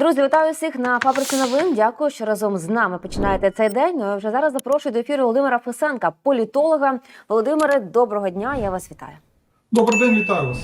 Друзі, вітаю всіх на фабриці новин. Дякую, що разом з нами починаєте цей день. Ну, я вже зараз запрошую до ефіру Володимира Фесенка, політолога. Володимире, доброго дня. Я вас вітаю. Добрий день, вітаю вас.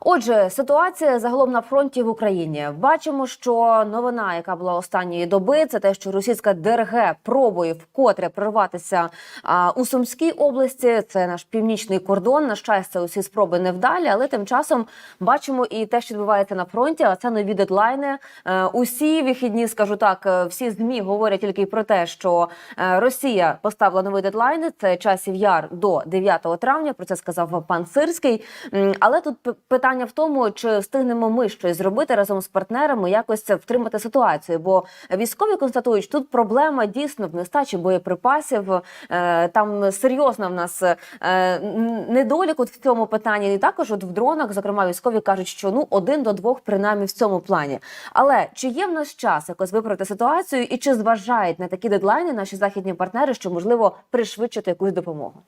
Отже, ситуація загалом на фронті в Україні. Бачимо, що новина, яка була останньої доби, це те, що російська ДРГ пробує вкотре прорватися а, у Сумській області. Це наш північний кордон. На щастя, усі спроби невдалі, але тим часом бачимо і те, що відбувається на фронті. А це нові дедлайни. Е, усі вихідні, скажу так, е, всі змі говорять тільки про те, що е, Росія поставила нові дедлайни. Це часів яр до 9 травня. Про це сказав пан Сирський. Але тут п- питання в тому, чи встигнемо ми щось зробити разом з партнерами, якось це втримати ситуацію. Бо військові констатують, що тут проблема дійсно в нестачі боєприпасів. Е, Там серйозна в нас е, недолік от в цьому питанні. І також от в дронах, зокрема, військові кажуть, що ну один до двох, принаймні в цьому плані. Але чи є в нас час якось виправити ситуацію, і чи зважають на такі дедлайни наші західні партнери, що можливо пришвидшити якусь допомогу?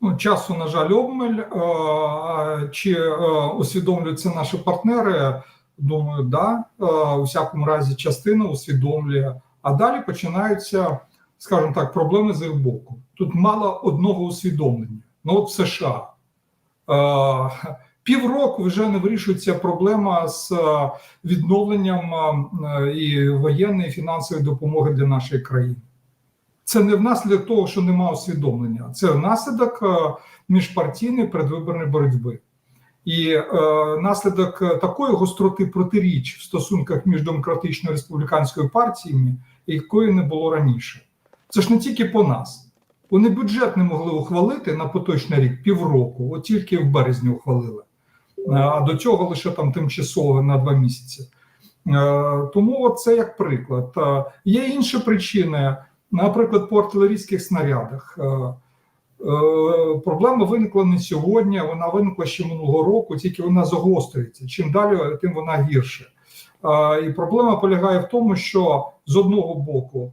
Ну, часу, на жаль, обмаль. Е, Чи е, усвідомлюють це наші партнери? Думаю, да. Е, У всякому разі, частина усвідомлює. А далі починаються, скажімо так, проблеми з їх боку. Тут мало одного усвідомлення. Ну, от в США. Півроку вже не вирішується проблема з відновленням і воєнної фінансової допомоги для нашої країни. Це не внаслідок того, що немає усвідомлення, це внаслідок е, міжпартійної передвиборної боротьби. І е, наслідок е, такої гостроти протиріч в стосунках між демократичною і республіканською партіями, якої не було раніше. Це ж не тільки по нас. Вони бюджет не могли ухвалити на поточний рік півроку, от тільки в березні ухвалили. Е, А до цього лише там тимчасово на два місяці. Тому це як приклад. Є інші причини. Наприклад, по артилерійських снарядах. Е, е, Проблема виникла не сьогодні, вона виникла ще минулого року, тільки вона загострюється. Чим далі, тим вона гірше. Е, І проблема полягає в тому, що з одного боку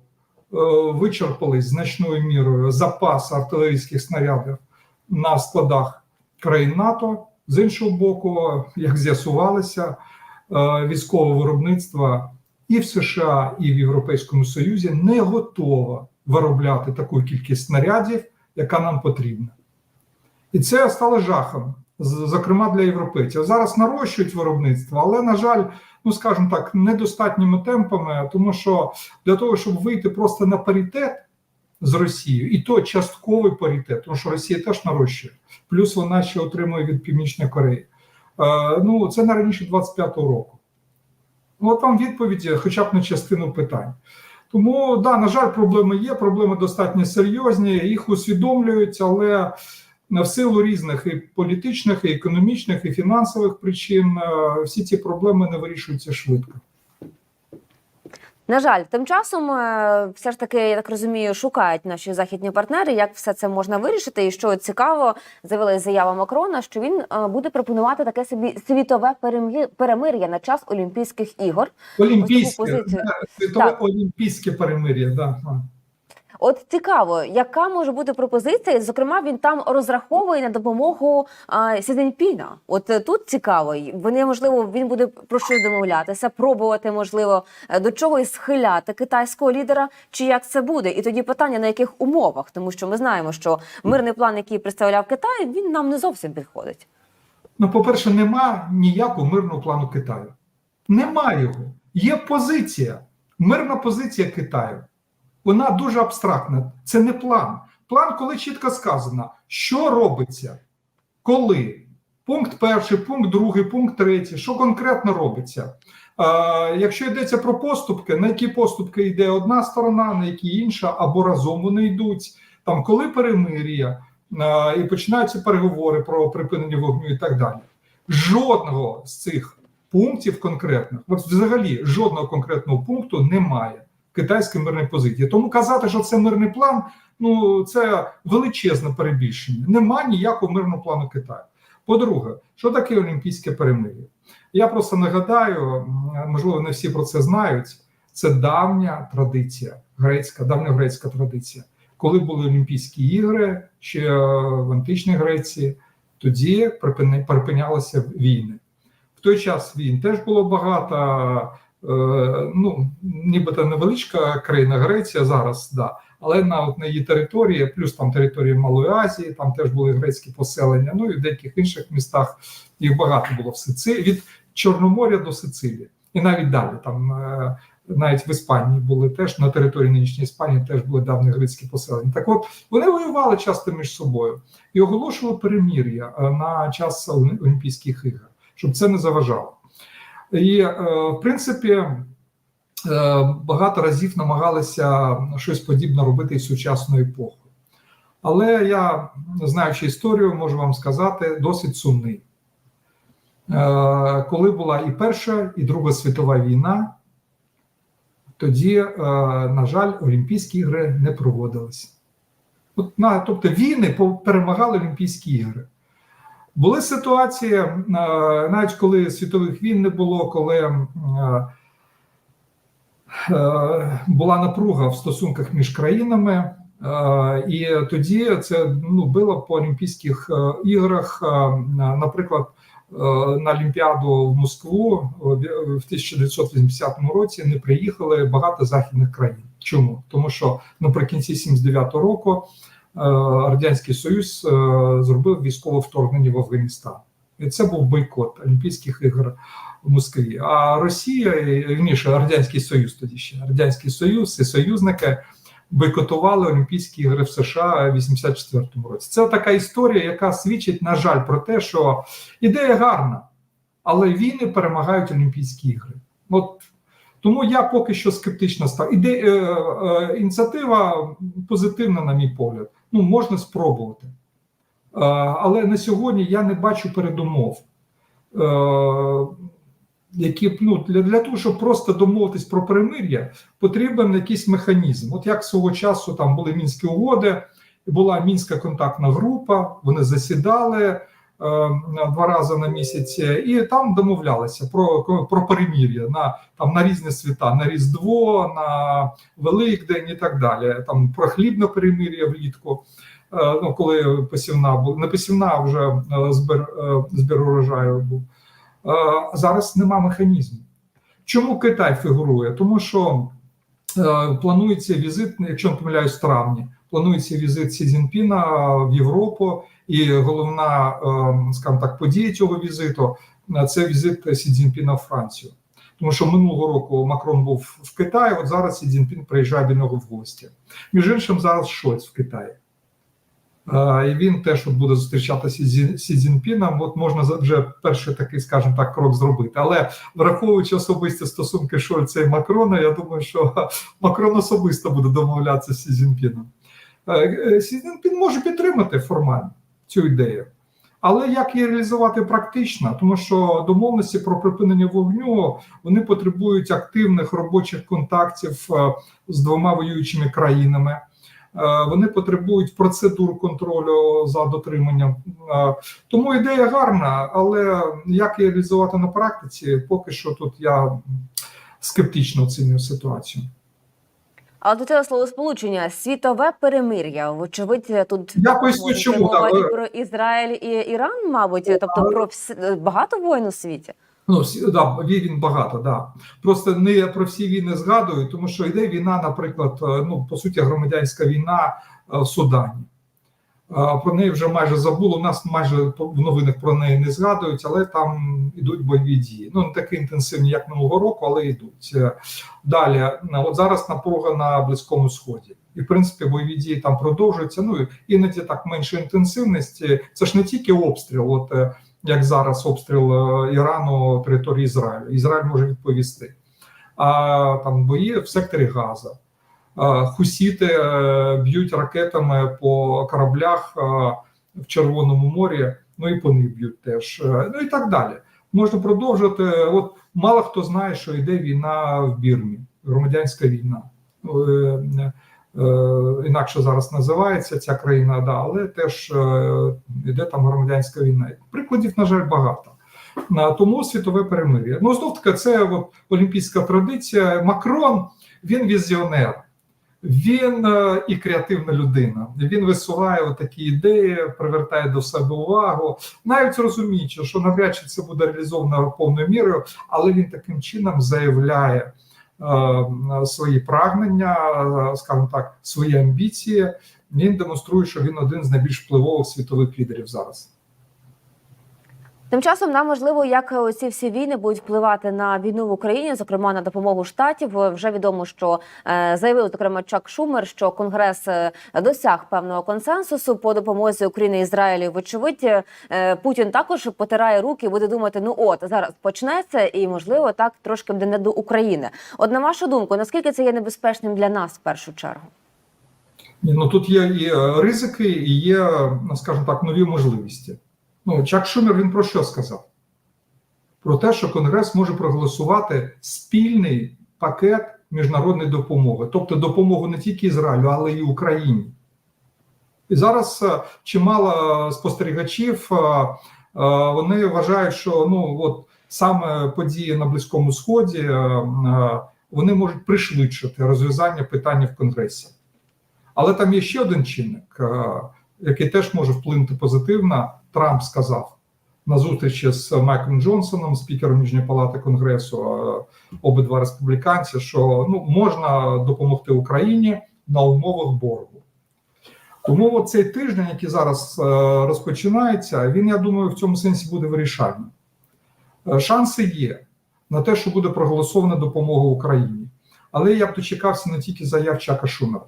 вичерпались значною мірою запас артилерійських снарядів на складах країн НАТО. З іншого боку, як з'ясувалося, військове виробництво і в США, і в Європейському Союзі не готова виробляти таку кількість снарядів, яка нам потрібна. І це стало жахом, зокрема для європейців. Зараз нарощують виробництво, але, на жаль, ну скажімо так, недостатніми темпами, тому що для того, щоб вийти просто на паритет з Росією, і то частковий паритет, тому що Росія теж нарощує, плюс вона ще отримує від Північної Кореї. Е, ну, це не раніше 25-го року. Ну, От вам відповіді, хоча б на частину питань. Тому, да, на жаль, проблеми є, проблеми достатньо серйозні, їх усвідомлюють, але в силу різних і політичних, і економічних, і фінансових причин е, всі ці проблеми не вирішуються швидко. На жаль, тим часом е, все ж таки, я так розумію, шукають наші західні партнери, як все це можна вирішити. І що цікаво, з'явилася заява Макрона, що він е, буде пропонувати таке собі світове перемир'я на час Олімпійських ігор. Олімпійське, світове Так. олімпійське перемир'я. Да. От цікаво, яка може бути пропозиція? Зокрема, він там розраховує на допомогу а, Сі От е, тут цікаво, вони можливо він буде про щось домовлятися, пробувати, можливо, е, до чогось схиляти китайського лідера, чи як це буде? І тоді питання на яких умовах, тому що ми знаємо, що мирний план, який представляв Китай, він нам не зовсім підходить. Ну, по-перше, нема ніякого мирного плану Китаю. Нема його. Є позиція, мирна позиція Китаю. Вона дуже абстрактна. Це не план. План, коли чітко сказано, що робиться, коли. Пункт перший, пункт другий, пункт третій, що конкретно робиться. Е, якщо йдеться про поступки, на які поступки йде одна сторона, на які інша, або разом вони йдуть, там коли перемир'я, е, і починаються переговори про припинення вогню і так далі. Жодного з цих пунктів конкретних, от взагалі жодного конкретного пункту немає китайській мирній позиції. Тому казати, що це мирний план, ну це величезне перебільшення. Нема ніякого мирного плану Китаю. По-друге, що таке олімпійське перемир'я? Я просто нагадаю, можливо, не всі про це знають. Це давня традиція, грецька, давньогрецька традиція. Коли були Олімпійські ігри ще е, в античній Греції, тоді припинялися війни. В той час війн теж було багато. Е, ну, нібито невеличка країна Греція зараз, да. але на, от, на її території, плюс там території Малої Азії, там теж були грецькі поселення. Ну і в деяких інших містах їх багато було в Сицилії, від Чорноморя до Сицилії. І навіть далі там. Е, навіть в Іспанії були теж на території нинішньої Іспанії теж були давні грецькі поселення. Так от вони воювали часто між собою і оголошували перемір'я е, на час Олімпійських ігор, щоб це не заважало. І, е, в принципі, е, багато разів намагалися щось подібне робити і в сучасну епоху. Але я, знаючи історію, можу вам сказати, досить сумний. Е, Коли була і Перша, і Друга світова війна, тоді, на жаль, Олімпійські ігри не проводились. От, на, тобто війни перемагали Олімпійські ігри. Були ситуації, е, навіть коли світових війн не було, коли е, е, була напруга в стосунках між країнами, і тоді це ну, було по Олімпійських іграх, наприклад, на Олімпіаду в Москву в в 1980 році не приїхали багато західних країн. Чому? Тому що наприкінці 79-го року Радянський Союз е, зробив військове вторгнення в Афганістан. І це був бойкот Олімпійських ігор в Москві. А Росія, вірніше, Радянський Союз тоді ще Радянський Союз і союзники бойкотували Олімпійські ігри в США в 84-му році. Це така історія, яка свідчить, на жаль, про те, що ідея гарна, але війни перемагають Олімпійські ігри. От тому я поки що скептично став. Іде, е, е, ініціатива позитивна, на мій погляд. Ну, можна спробувати. Але на сьогодні я не бачу передумов, е, які ну, для, для того, щоб просто домовитись про перемир'я, потрібен якийсь механізм. От як свого часу там були мінські угоди, була мінська контактна група, вони засідали два рази на місяць, і там домовлялися про, про перемір'я на там на різні свята, на Різдво, на Великдень і так далі. Там про хлібне перемир'я влітку. Е, Ну, коли посівна була не посівна, а вже е, збір, е, збір урожаю був. Е, Зараз нема механізму. Чому Китай фігурує? Тому що е, планується візит, якщо не помиляюсь, в травні, планується візит Сі Цзіньпіна в Європу, і головна, е, скажімо так, подія цього візиту е, це візит Сі Цзіньпіна в Францію. Тому що минулого року Макрон був в Китаї, от зараз Сі Цзіньпін приїжджає до нього в гості. Між іншим, зараз Шольц в Китаї. Е, І він теж от буде зустрічатися Сі Цзіньпіном. От можна вже перший такий, скажімо так, крок зробити. Але враховуючи особисті стосунки Шольца і Макрона, я думаю, що Макрон особисто буде домовлятися з Сі Цзіньпіном. Е, е, Сі Цзіньпін може підтримати формально цю ідею. Але як її реалізувати практично? Тому що домовленості про припинення вогню вони потребують активних робочих контактів е, з двома воюючими країнами. Вони потребують процедур контролю за дотриманням. Тому ідея гарна, але як її реалізувати на практиці, поки що тут я скептично оцінюю ситуацію. Але до цього словосполучення світове перемир'я. Вочевидь, тут Я поясню, чому, так, про Ізраїль і Іран, мабуть, тобто про всі багато воїн у світі. Ну, да, він багато, да. Просто не про всі війни згадую, тому що йде війна, наприклад, е, ну, по суті, громадянська війна е, в Судані. Про неї вже майже забули. У нас майже в новинах про неї не згадують, але там йдуть бойові дії. Ну, не такі інтенсивні, як минулого року, але йдуть. Е, Далі, от зараз напруга на Близькому Сході. І, в принципі, бойові дії там продовжуються. Ну, іноді так менше інтенсивності. Це ж не тільки обстріл. От е, як зараз обстріл е, Ірану території Ізраїлю. Ізраїль може відповісти. А там бої в секторі Газа. А, Хусіти е, б'ють ракетами по кораблях е, в Червоному морі, ну і по них б'ють теж. Е, Ну і так далі. Можна продовжити. От мало хто знає, що йде війна в Бірмі, громадянська війна. Ну, е, е, Інакше зараз називається ця країна, да, але теж е, йде там громадянська війна. Прикладів, на жаль, багато. Тому світове перемир'я. Ну, знов таки, це от, олімпійська традиція. Макрон він візіонер. Він е, і креативна людина. Він висуває такі ідеї, привертає до себе увагу, навіть розуміючи, що навряд чи це буде реалізовано повною мірою, але він таким чином заявляє е, свої прагнення, е, скажімо так, свої амбіції. Він демонструє, що він один з найбільш впливових світових лідерів зараз. Тим часом нам важливо, як ці всі війни будуть впливати на війну в Україні, зокрема на допомогу штатів. Вже відомо, що е, заявив зокрема Чак Шумер, що Конгрес е, досяг певного консенсусу по допомозі Україні Ізраїлю. Вочевидь, е, Путін також потирає руки, буде думати: ну от зараз почнеться, і можливо так трошки буде не до України. От на вашу думку, наскільки це є небезпечним для нас в першу чергу? Ну тут є і ризики, і є, скажімо так, нові можливості. Ну, Чак Шумер він про що сказав? Про те, що Конгрес може проголосувати спільний пакет міжнародної допомоги, тобто допомогу не тільки Ізраїлю, але й Україні. І зараз е, чимало спостерігачів е, е, вони вважають, що ну от саме події на Близькому Сході вони можуть пришвидшити розв'язання питання в Конгресі. Але там є ще один чинник, який теж може вплинути позитивно. Трамп сказав на зустрічі з Майком Джонсоном, спікером Нижньої палати Конгресу, е, обидва республіканці, що ну можна допомогти Україні на умовах боргу. Тому цей тиждень, який зараз е, розпочинається, він, я думаю, в цьому сенсі буде вирішальним. Е, Шанси є на те, що буде проголосована допомога Україні. Але я б дочекався не тільки заяв Чака Шумера.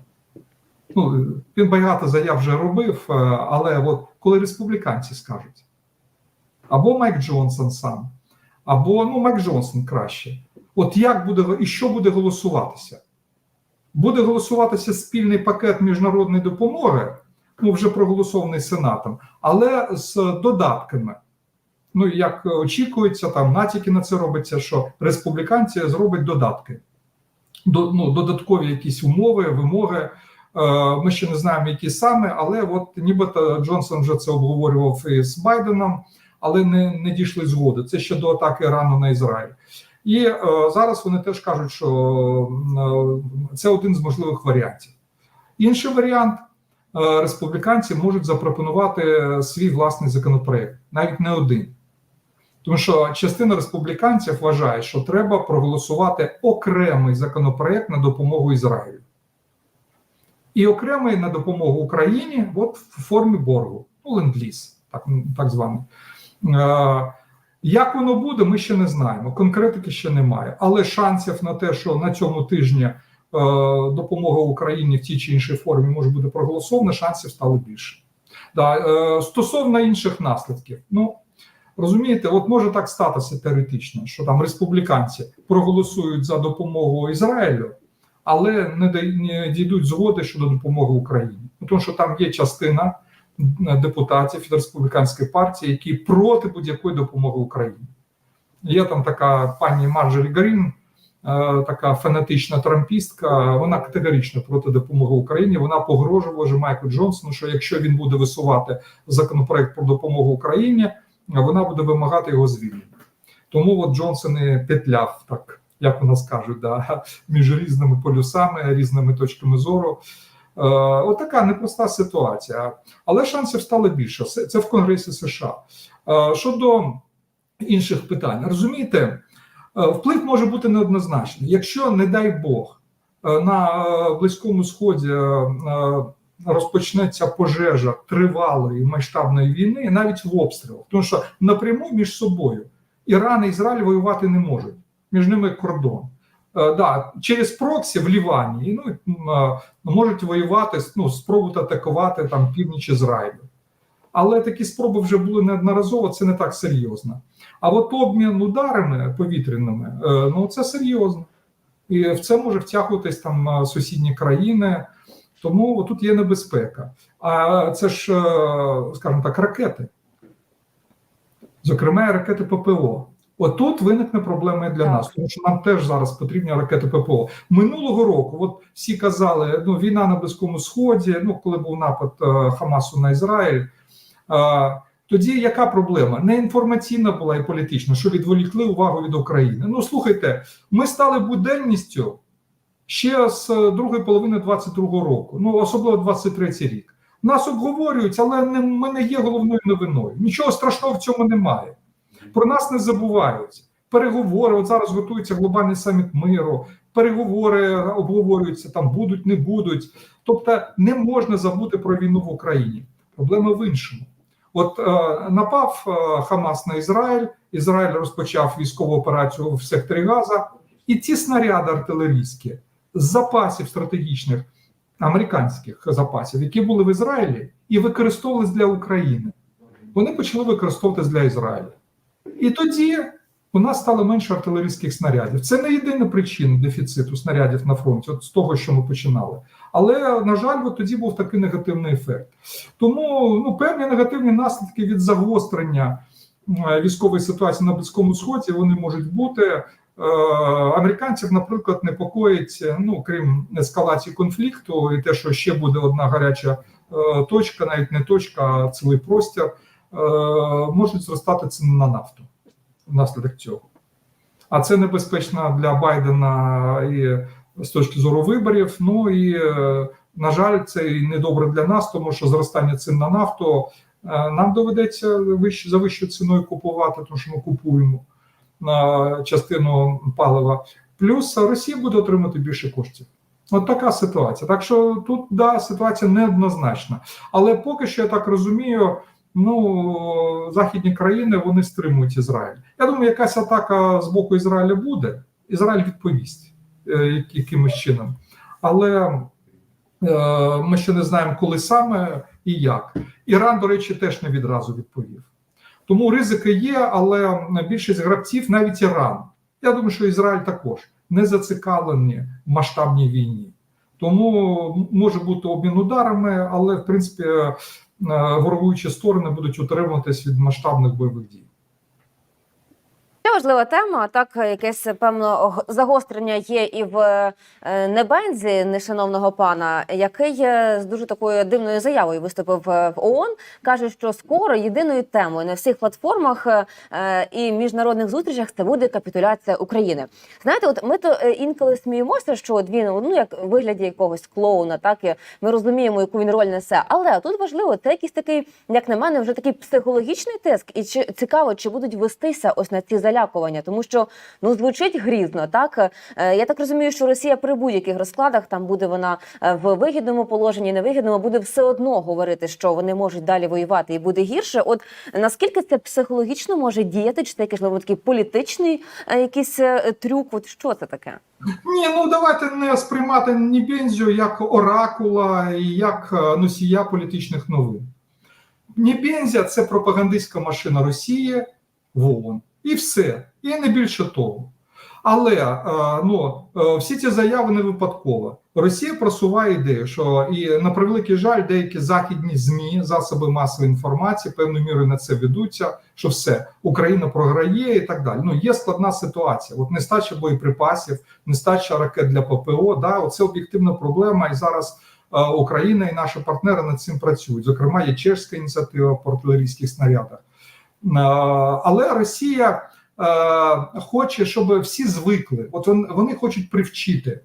Ну, він багато заяв вже робив, е, але от коли республіканці скажуть, або Майк Джонсон сам, або ну Майк Джонсон краще. От як буде і що буде голосуватися? Буде голосуватися спільний пакет міжнародної допомоги, ну вже проголосований Сенатом, але з додатками. Ну, як очікується, там натяки на це робиться, що республіканці зроблять додатки, До, ну, додаткові якісь умови, вимоги. Е, Ми ще не знаємо, які саме, але от нібито Джонсон вже це обговорював із Байденом, але не, не дійшли згоди. Це ще до атаки Ірану на Ізраїль. І е, зараз вони теж кажуть, що е, це один з можливих варіантів. Інший варіант е, республіканці можуть запропонувати свій власний законопроект, навіть не один. Тому що частина республіканців вважає, що треба проголосувати окремий законопроект на допомогу Ізраїлю. І окремий на допомогу Україні от в формі боргу, ну, ленд-ліз, так, так званий. Е, як воно буде, ми ще не знаємо. Конкретики ще немає. Але шансів на те, що на цьому тижні е, допомога Україні в тій чи іншій формі може бути проголосована, шансів стало більше. Да, е, стосовно інших наслідків, ну розумієте, от може так статися теоретично, що там республіканці проголосують за допомогу Ізраїлю, але не, дійдуть згоди щодо допомоги Україні. Ну, Тому що там є частина депутатів від республіканської партії, які проти будь-якої допомоги Україні. Є там така пані Марджорі Грін, е, така фанатична трампістка. Вона категорично проти допомоги Україні. Вона погрожувала вже Майку Джонсону, що якщо він буде висувати законопроект про допомогу Україні, вона буде вимагати його звільнення. Тому от Джонсон і петляв так, як у нас кажуть, да, між різними полюсами, різними точками зору. Е, Отака непроста ситуація, але шансів стало більше. Це в Конгресі США. Е, Щодо інших питань, розумієте, е, вплив може бути неоднозначний. Якщо, не дай Бог, на Близькому Сході розпочнеться пожежа тривалої масштабної війни, навіть в обстрілах, тому що напряму між собою Іран і Ізраїль воювати не можуть, між ними кордон. Е, Да, через проксі в Лівані ну, е, можуть воювати, ну, спробувати атакувати там північ Ізраїлю. Але такі спроби вже були неодноразово, це не так серйозно. А от обмін ударами повітряними, е, ну це серйозно. І в це може втягуватись там сусідні країни, тому тут є небезпека. А це ж, скажімо так, ракети. Зокрема, ракети ППО. Отут виникне проблема і для Так. нас, тому що нам теж зараз потрібні ракети ППО. Минулого року, от всі казали, ну війна на Близькому Сході, ну коли був напад е, Хамасу на Ізраїль. Е, тоді яка проблема? Не інформаційна була і політична, що відволікли увагу від України. Ну слухайте, ми стали буденністю ще з другої половини 22-го року, ну особливо 23-й рік. Нас обговорюють, але не, ми не є головною новиною. Нічого страшного в цьому немає. Про нас не забувають. Переговори, от зараз готується глобальний саміт миру, переговори обговорюються, там будуть, не будуть. Тобто не можна забути про війну в Україні. Проблема в іншому. От е, напав е, Хамас на Ізраїль, Ізраїль розпочав військову операцію в секторі Газа, і ті снаряди артилерійські з запасів стратегічних американських запасів, які були в Ізраїлі, і використовувались для України. Вони почали використовуватись для Ізраїля. І тоді у нас стало менше артилерійських снарядів. Це не єдина причина дефіциту снарядів на фронті, от з того, що ми починали. Але на жаль, от тоді був такий негативний ефект. Тому ну, певні негативні наслідки від загострення е, військової ситуації на Близькому Сході вони можуть бути. Е, Американців, наприклад, непокоїть, ну крім ескалації конфлікту, і те, що ще буде одна гаряча е, точка, навіть не точка, а цілий простір, можуть зростати ціни на нафту внаслідок цього. А це небезпечно для Байдена і з точки зору виборів. Ну і е, на жаль, це і недобре для нас, тому що зростання цін на нафту е, нам доведеться за вищою ціною купувати, тому що ми купуємо частину палива. Плюс Росія буде отримати більше коштів. От така ситуація. Так що тут да, ситуація неоднозначна. Але поки що я так розумію, ну західні країни вони стримують Ізраїль. Я думаю, якась атака з боку Ізраїля буде. Ізраїль відповість е, якимось чином. Але е, ми ще не знаємо, коли саме і як. Іран, до речі, теж не відразу відповів. Тому ризики є, але більшість гравців, навіть Іран. Я думаю, що Ізраїль також не зацікавлені в масштабній війні. Тому може бути обмін ударами, але в принципі ворогуючі сторони будуть утримуватись від масштабних бойових дій. Ще важлива тема. Так, якесь певно загострення є і в е, Небензі, нешановного пана, який е, з дуже такою дивною заявою виступив е, в ООН. каже, що скоро єдиною темою на всіх платформах е, і міжнародних зустрічах це буде капітуляція України. Знаєте, от ми то е, інколи сміємося, що от він ну як в вигляді якогось клоуна, так і ми розуміємо, яку він роль несе. Але тут важливо, це якийсь такий, як на мене, вже такий психологічний тиск, і чи цікаво, чи будуть вестися ось на ці залякування, тому що ну звучить грізно. Так Е, я так розумію, що Росія при будь-яких розкладах там буде вона е, в вигідному положенні, невигідному, буде все одно говорити, що вони можуть далі воювати і буде гірше. От наскільки це психологічно може діяти, чи це якийсь такий політичний е, якийсь трюк? От що це таке? Ні, ну давайте не сприймати Нібензю як оракула як носія політичних новин. Нібензя це пропагандистська машина Росії в ООН. І все. І не більше того. Але е, ну, е, всі ці заяви не випадково. Росія просуває ідею, що і на превеликий жаль, деякі західні змі, засоби масової інформації певною мірою на це ведуться. Що все Україна програє і так далі. Ну є складна ситуація. От нестача боєприпасів, нестача ракет для ППО. Да, оце об'єктивна проблема. І зараз е, Україна і наші партнери над цим працюють. Зокрема, є чешська ініціатива по артилерійських снарядах. Е, але Росія е, хоче, щоб всі звикли. От вони хочуть привчити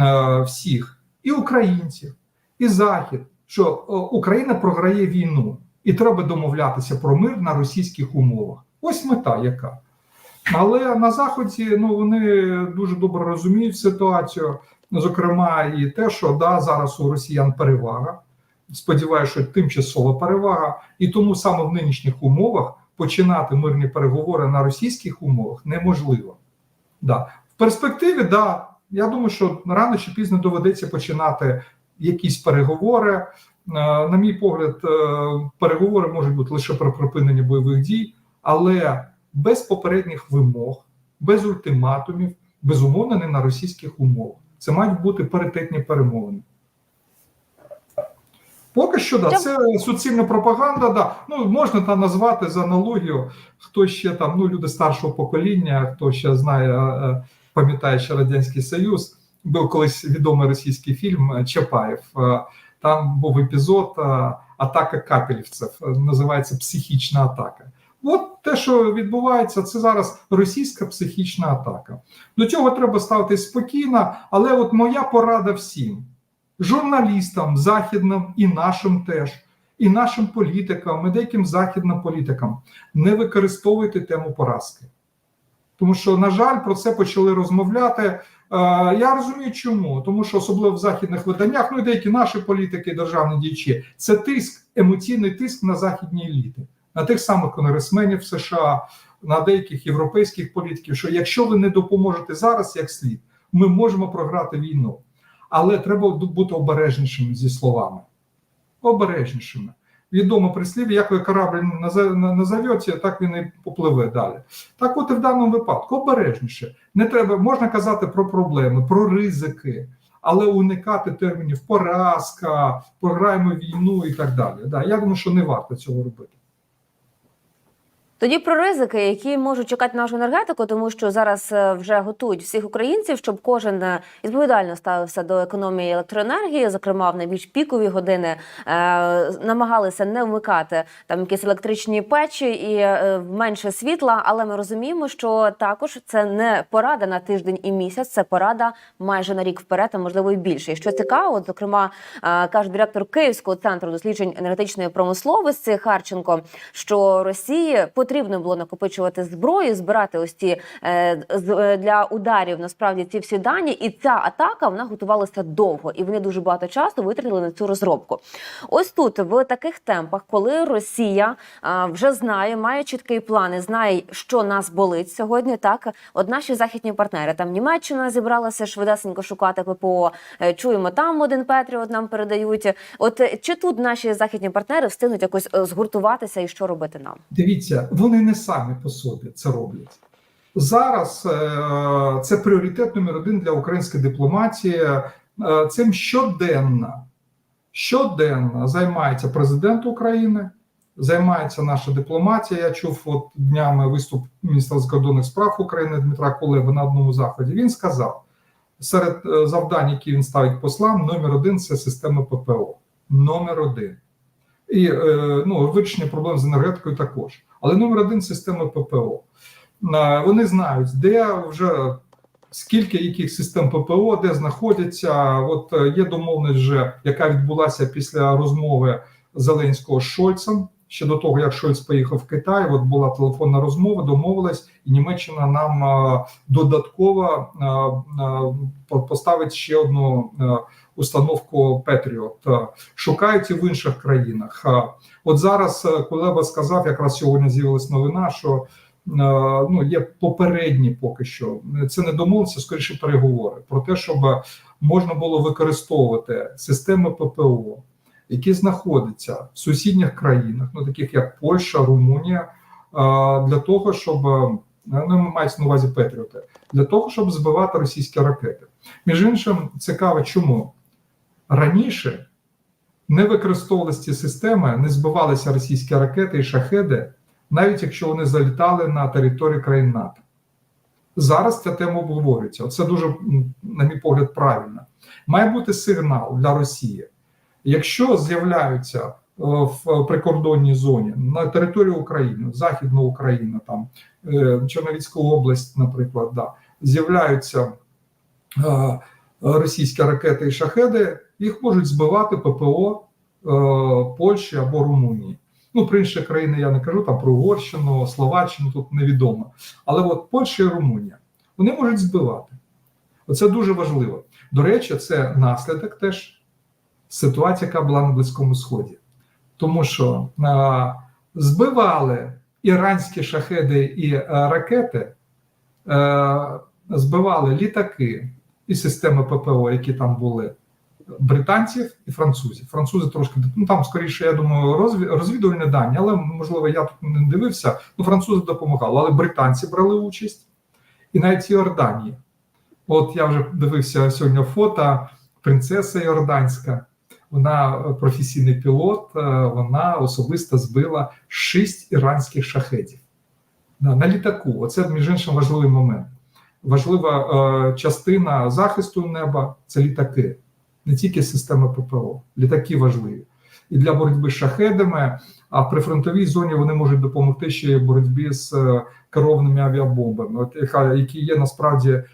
е, всіх, і українців, і Захід, що Україна програє війну, і треба домовлятися про мир на російських умовах. Ось мета яка. Але на заході ну вони дуже добре розуміють ситуацію. Зокрема, і те, що да, зараз у росіян перевага. Сподіваюся, що тимчасова перевага, і тому саме в нинішніх умовах починати мирні переговори на російських умовах неможливо. Да. В перспективі, да, я думаю, що рано чи пізно доведеться починати якісь переговори. Е, На мій погляд, е, переговори можуть бути лише про припинення бойових дій, але без попередніх вимог, без ультиматумів, безумовно, не на російських умовах. Це мають бути паритетні перемовини. Поки що да, це суцільна пропаганда. Да. Ну можна там назвати за аналогію, хто ще там, ну люди старшого покоління, хто ще знає, е, е, пам'ятає ще радянський Союз. Був колись відомий російський фільм е, Чапаєв. Там був епізод атака капелівців. Називається психічна атака. От те, що відбувається, це зараз російська психічна атака. До цього треба ставитись спокійно, але от моя порада всім журналістам західним і нашим теж, і нашим політикам, і деяким західним політикам не використовуйте тему поразки. Тому що, на жаль, про це почали розмовляти. Е, Я розумію, чому, тому що особливо в західних виданнях, ну і деякі наші політики, державні діячі, це тиск, емоційний тиск на західні еліти, на тих самих конгресменів США, на деяких європейських політиків. Що якщо ви не допоможете зараз як слід, ми можемо програти війну. Але треба бути обережнішими зі словами. Обережнішими. Відомо прислів'я, як ви корабль назовете, так він і попливе далі. Так, от і в даному випадку обережніше. Не треба, можна казати про проблеми, про ризики, але уникати термінів поразка, програємо війну і так далі. Да, я думаю, що не варто цього робити. Тоді про ризики, які можуть чекати нашу енергетику, тому що зараз е, вже готують всіх українців, щоб кожен е, відповідально ставився до економії електроенергії, зокрема в найбільш пікові години, е, намагалися не вмикати там якісь електричні печі і менше світла. Але ми розуміємо, що також це не порада на тиждень і місяць, це порада майже на рік вперед, а можливо і більше. І що цікаво, зокрема, е, каже директор Київського центру досліджень енергетичної промисловості Харченко, що Росії потрібно було накопичувати зброю, збирати ось ті е, е, для ударів насправді ці всі дані, і ця атака вона готувалася довго, і вони дуже багато часу витратили на цю розробку. Ось тут в таких темпах, коли Росія а, вже знає, має чіткий план і знає, що нас болить сьогодні. Так, от наші західні партнери там Німеччина зібралася швидесенько шукати ППО. Е, Чуємо, там один Петріот нам передають. От е, чи тут наші західні партнери встигнуть якось е, згуртуватися і що робити нам? Дивіться, вони не самі по собі це роблять. Зараз е, це пріоритет номер один для української дипломатії. Е, Цим щоденно, щоденно займається президент України, займається наша дипломатія. Я чув от днями виступ міністра закордонних справ України Дмитра Кулеба на одному заході. Він сказав: серед е, завдань, які він ставить послам, номер один це система ППО. Номер один. І е, ну, вирішення проблем з енергетикою також. Але номер один система ППО. Вони знають, де вже скільки яких систем ППО, де знаходяться. От е, є домовленість, вже, яка відбулася після розмови Зеленського з Шольцем. Ще до того, як Шольц поїхав в Китай, от була телефонна розмова, домовилась, і Німеччина нам е, додатково по- поставить ще одну установку Петріот. Е, Шукають і в інших країнах. Е, От зараз е, Кулеба сказав, якраз сьогодні з'явилась новина, що ну є попередні поки що. Це не домовленості, скоріше переговори про те, щоб можна було використовувати системи ППО, які знаходяться в сусідніх країнах, ну таких як Польща, Румунія, для того, щоб ну мається на увазі Петріоти, для того, щоб збивати російські ракети. Між іншим, цікаво, чому раніше не використовувалися ці системи, не збивалися російські ракети і шахеди, навіть якщо вони залітали на територію країн НАТО. Зараз ця тема обговорюється. Це дуже, на мій погляд, правильно. Має бути сигнал для Росії. Якщо з'являються е, в прикордонній зоні на території України, Західна Україна, там е, Черновіцька область, наприклад, да, з'являються е, російські ракети і шахеди, їх можуть збивати ППО е, Польщі або Румунії. Ну, про інші країни я не кажу, там про Угорщину, Словаччину тут невідомо. Але от Польща і Румунія вони можуть збивати. Оце дуже важливо. До речі, це наслідок теж ситуації, яка була на Близькому Сході. Тому що е, збивали іранські шахеди і е, ракети, е, збивали літаки і системи ППО, які там були, британців і французів. Французи трошки ну там скоріше, я думаю, розві- розвідувальні дані, але можливо я тут не дивився. Ну, французи допомагали, але британці брали участь, і навіть Йорданії. От я вже дивився сьогодні фото принцеса Йорданська. Вона е, професійний пілот, е, вона особисто збила шість іранських шахетів да, на літаку. Оце між іншим важливий момент. Важлива е, частина захисту неба це літаки, не тільки система ППО. Літаки важливі. І для боротьби з шахедами А в прифронтовій зоні вони можуть допомогти ще в боротьбі з е, керованими авіабомбами, от які є насправді е,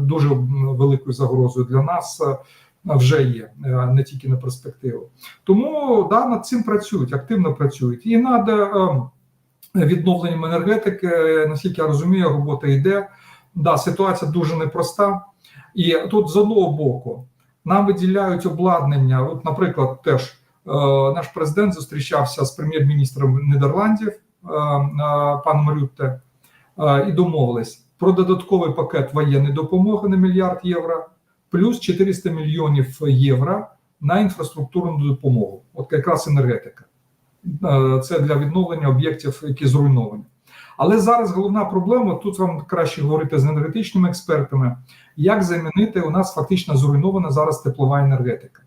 дуже великою загрозою для нас. е, Вже є не тільки на перспективу, тому да над цим працюють, активно працюють і над е, відновленням енергетики, наскільки я розумію, робота йде. Да, ситуація дуже непроста. І тут з одного боку нам виділяють обладнання. От, наприклад, теж е, наш президент зустрічався з прем'єр-міністром Нідерландів е, е, паном Рютте і домовились про додатковий пакет воєнної допомоги на мільярд євро, плюс 400 мільйонів євро на інфраструктурну допомогу. От якраз енергетика. Це для відновлення об'єктів, які зруйновані. Але зараз головна проблема тут вам краще говорити з енергетичними експертами, як замінити у нас фактично зруйнована зараз теплова енергетика.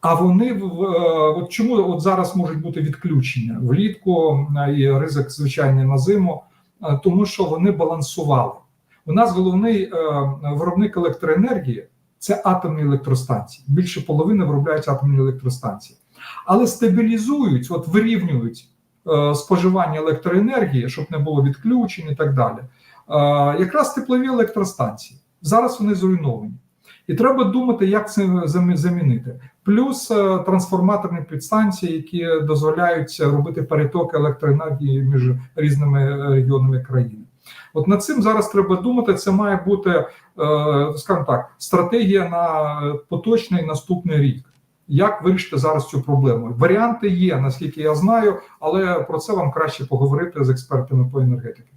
А вони е, от чому от зараз можуть бути відключення влітку е, і ризик звичайний на зиму, Е, тому що вони балансували. У нас головний виробник електроенергії це атомні електростанції. Більше половини виробляють атомні електростанції, але стабілізують, от вирівнюють споживання електроенергії, щоб не було відключень і так далі. Е, якраз теплові електростанції. Зараз вони зруйновані. І треба думати, як це замінити. Плюс е, трансформаторні підстанції, які дозволяють робити переток електроенергії між різними е, регіонами країни. От над цим зараз треба думати. Це має бути, е, скажімо так, стратегія на поточний наступний рік. Як вирішити зараз цю проблему? Варіанти є, наскільки я знаю, але про це вам краще поговорити з експертами по енергетиці.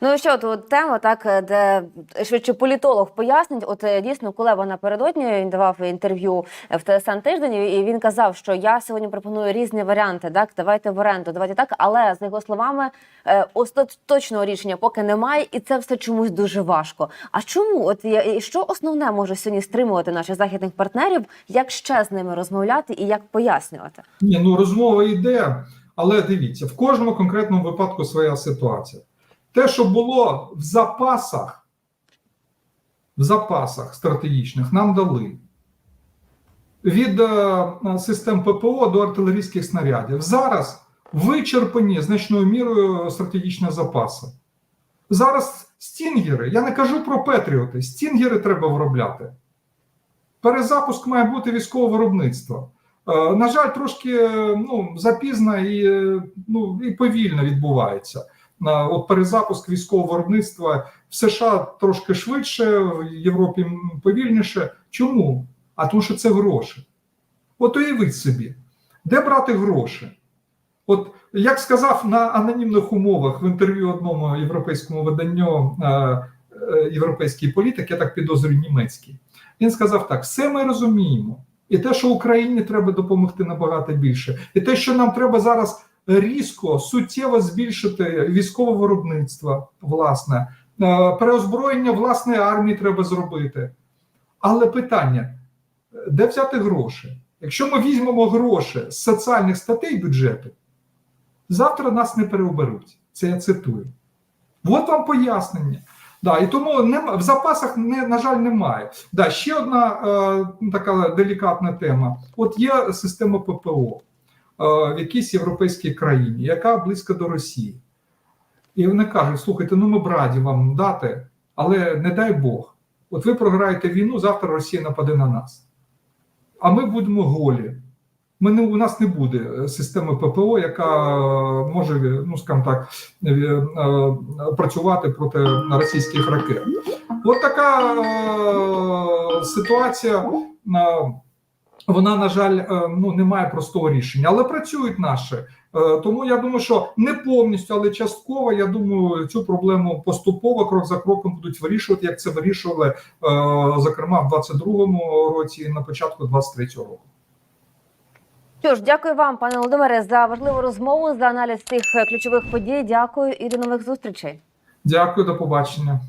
Ну що тут тема, так е, де швидше політолог пояснить. От е, дійсно, Кулеба напередодні він давав інтерв'ю в ТСН тиждень, і він казав, що я сьогодні пропоную різні варіанти. Так, давайте в оренду, давайте так. Але з його словами, е, остаточного рішення поки немає, і це все чомусь дуже важко. А чому? От і що основне може сьогодні стримувати наших західних партнерів? Як ще з ними розмовляти і як пояснювати? Ні, ну розмова йде, але дивіться, в кожному конкретному випадку своя ситуація. Те, що було в запасах, в запасах стратегічних, нам дали. Від е, систем ППО до артилерійських снарядів. Зараз вичерпані значною мірою стратегічні запаси. Зараз стінгери, я не кажу про Петріоти, стінгери треба виробляти. Перезапуск має бути військового виробництва. Е, На жаль, трошки ну, запізно і, е, ну, і повільно відбувається. От перезапуск військового виробництва в США трошки швидше, в Європі повільніше. Чому? А тому, що це гроші. От уявіть собі, де брати гроші? От як сказав на анонімних умовах в інтерв'ю одному європейському виданню е, е, європейський політик, я так підозрюю німецький. Він сказав так: все ми розуміємо. І те, що Україні треба допомогти набагато більше, і те, що нам треба зараз різко, суттєво збільшити військове виробництво, власне, е, переозброєння власної армії треба зробити. Але питання: де взяти гроші? Якщо ми візьмемо гроші з соціальних статей бюджету, завтра нас не переоберуть. Це я цитую. От вам пояснення. Да, і тому нема, в запасах, не, на жаль, немає. Да, ще одна е, така делікатна тема: от є система ППО в якійсь європейській країні, яка близька до Росії. І вони кажуть: слухайте, ну ми б раді вам дати, але не дай Бог. От ви програєте війну, завтра Росія нападе на нас. А ми будемо голі. Ми не, у нас не буде е, системи ППО, яка е, може, ну скажімо так, е, е, працювати проти російських ракет. От така е, ситуація. Вона, на жаль, е, ну не має простого рішення, але працюють наші. Е, Тому я думаю, що не повністю, але частково. Я думаю, цю проблему поступово крок за кроком будуть вирішувати, як це вирішували, е, зокрема, в 22-му році і на початку 23-го року. Що ж, дякую вам, пане Володимире, за важливу розмову, за аналіз цих ключових подій. Дякую і до нових зустрічей. Дякую, до побачення.